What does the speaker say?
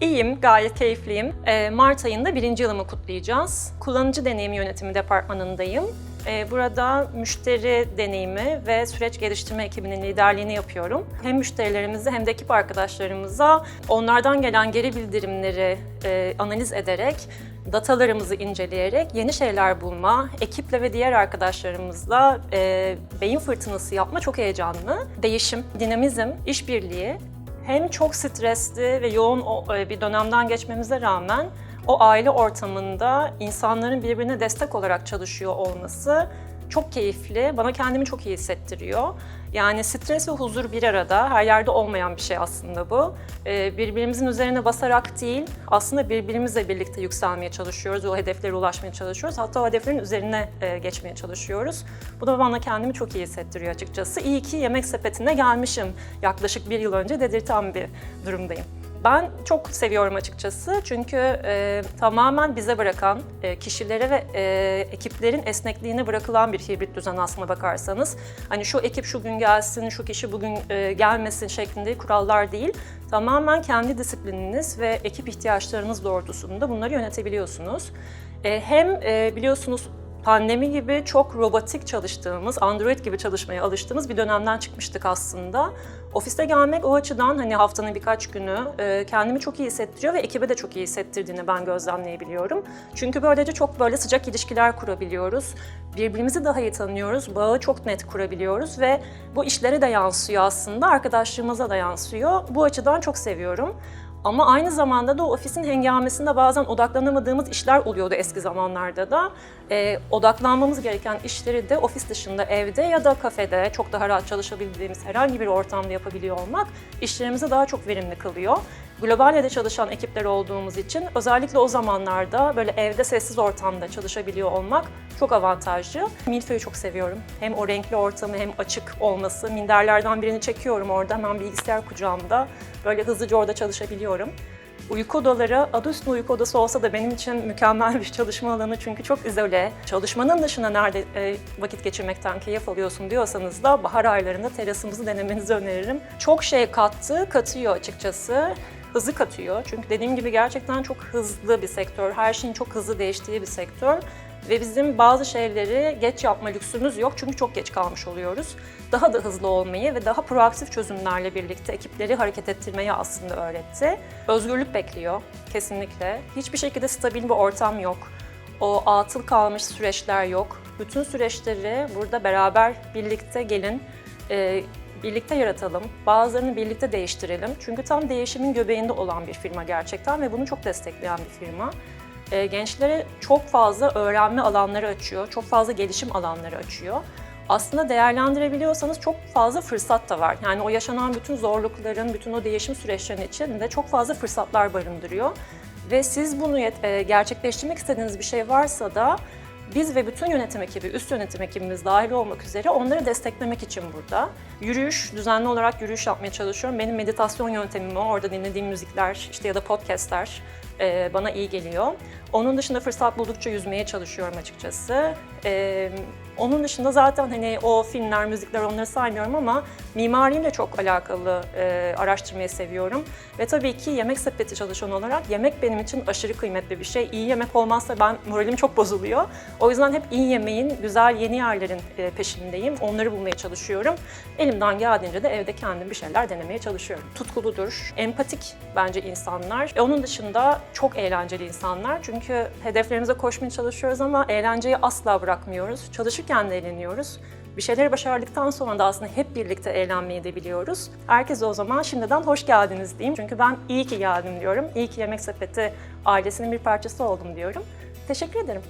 İyiyim, gayet keyifliyim. Ee, Mart ayında birinci yılımı kutlayacağız. Kullanıcı deneyimi yönetimi departmanındayım. Ee, Burada müşteri deneyimi ve süreç geliştirme ekibinin liderliğini yapıyorum. Hem müşterilerimize hem de ekip arkadaşlarımıza onlardan gelen geri bildirimleri e, analiz ederek, datalarımızı inceleyerek yeni şeyler bulma, ekiple ve diğer arkadaşlarımızla e, beyin fırtınası yapma çok heyecanlı. Değişim, dinamizm, işbirliği hem çok stresli ve yoğun e, bir dönemden geçmemize rağmen o aile ortamında insanların birbirine destek olarak çalışıyor olması çok keyifli, bana kendimi çok iyi hissettiriyor. Yani stres ve huzur bir arada, her yerde olmayan bir şey aslında bu. Ee, Birbirimizin üzerine basarak değil, aslında birbirimizle birlikte yükselmeye çalışıyoruz, o hedeflere ulaşmaya çalışıyoruz. Hatta o hedeflerin üzerine e, geçmeye çalışıyoruz. Bu da bana kendimi çok iyi hissettiriyor açıkçası. İyi ki yemek sepetine gelmişim. Yaklaşık bir yıl önce dedirten bir durumdayım. Ben çok seviyorum açıkçası çünkü e, tamamen bize bırakan, e, kişilere ve e, ekiplerin esnekliğine bırakılan bir hibrit düzen aslına bakarsanız. Hani şu ekip şu gün gelsin, şu kişi bugün e, gelmesin şeklinde kurallar değil. Tamamen kendi disiplininiz ve ekip ihtiyaçlarınız doğrultusunda bunları yönetebiliyorsunuz. E, hem e, biliyorsunuz pandemi gibi çok robotik çalıştığımız, Android gibi çalışmaya alıştığımız bir dönemden çıkmıştık aslında. Ofiste gelmek o açıdan hani haftanın birkaç günü e, kendimi çok iyi hissettiriyor ve ekibe de çok iyi hissettirdiğini ben gözlemleyebiliyorum. Çünkü böylece çok böyle sıcak ilişkiler kurabiliyoruz. Birbirimizi daha iyi tanıyoruz, bağı çok net kurabiliyoruz ve bu işlere de yansıyor aslında, arkadaşlığımıza da yansıyor. Bu açıdan çok seviyorum. Ama aynı zamanda da o ofisin hengamesinde bazen odaklanamadığımız işler oluyordu eski zamanlarda da. Ee, odaklanmamız gereken işleri de ofis dışında evde ya da kafede çok daha rahat çalışabildiğimiz herhangi bir ortamda yapabiliyor olmak işlerimizi daha çok verimli kılıyor. Globalde çalışan ekipler olduğumuz için özellikle o zamanlarda böyle evde sessiz ortamda çalışabiliyor olmak çok avantajlı. Milföy'ü çok seviyorum. Hem o renkli ortamı hem açık olması. Minderlerden birini çekiyorum orada hemen bilgisayar kucağımda. Böyle hızlıca orada çalışabiliyorum. Uyku odaları, adı üstünde uyku odası olsa da benim için mükemmel bir çalışma alanı çünkü çok izole. Çalışmanın dışında nerede e, vakit geçirmekten keyif alıyorsun diyorsanız da bahar aylarında terasımızı denemenizi öneririm. Çok şey kattı, katıyor açıkçası. Hızı katıyor. Çünkü dediğim gibi gerçekten çok hızlı bir sektör. Her şeyin çok hızlı değiştiği bir sektör. Ve bizim bazı şeyleri geç yapma lüksümüz yok çünkü çok geç kalmış oluyoruz. Daha da hızlı olmayı ve daha proaktif çözümlerle birlikte ekipleri hareket ettirmeyi aslında öğretti. Özgürlük bekliyor kesinlikle. Hiçbir şekilde stabil bir ortam yok. O atıl kalmış süreçler yok. Bütün süreçleri burada beraber birlikte gelin, e, birlikte yaratalım. Bazılarını birlikte değiştirelim. Çünkü tam değişimin göbeğinde olan bir firma gerçekten ve bunu çok destekleyen bir firma e, gençlere çok fazla öğrenme alanları açıyor, çok fazla gelişim alanları açıyor. Aslında değerlendirebiliyorsanız çok fazla fırsat da var. Yani o yaşanan bütün zorlukların, bütün o değişim süreçlerinin içinde çok fazla fırsatlar barındırıyor. Ve siz bunu e, gerçekleştirmek istediğiniz bir şey varsa da biz ve bütün yönetim ekibi, üst yönetim ekibimiz dahil olmak üzere onları desteklemek için burada. Yürüyüş, düzenli olarak yürüyüş yapmaya çalışıyorum. Benim meditasyon yöntemim o. Orada dinlediğim müzikler işte ya da podcastler e, bana iyi geliyor. Onun dışında fırsat buldukça yüzmeye çalışıyorum açıkçası. E, onun dışında zaten hani o filmler, müzikler onları saymıyorum ama mimariyle çok alakalı e, araştırmayı seviyorum. Ve tabii ki yemek sepeti çalışan olarak yemek benim için aşırı kıymetli bir şey. İyi yemek olmazsa ben moralim çok bozuluyor. O yüzden hep iyi yemeğin, güzel yeni yerlerin e, peşindeyim. Onları bulmaya çalışıyorum. Elimden geldiğince de evde kendim bir şeyler denemeye çalışıyorum. Tutkuludur, empatik bence insanlar. E, onun dışında çok eğlenceli insanlar. Çünkü hedeflerimize koşmaya çalışıyoruz ama eğlenceyi asla bırakmıyoruz. Çalışırken de eğleniyoruz. Bir şeyleri başardıktan sonra da aslında hep birlikte eğlenmeyi de biliyoruz. Herkese o zaman şimdiden hoş geldiniz diyeyim. Çünkü ben iyi ki geldim diyorum. İyi ki Yemek Sepeti ailesinin bir parçası oldum diyorum. Teşekkür ederim.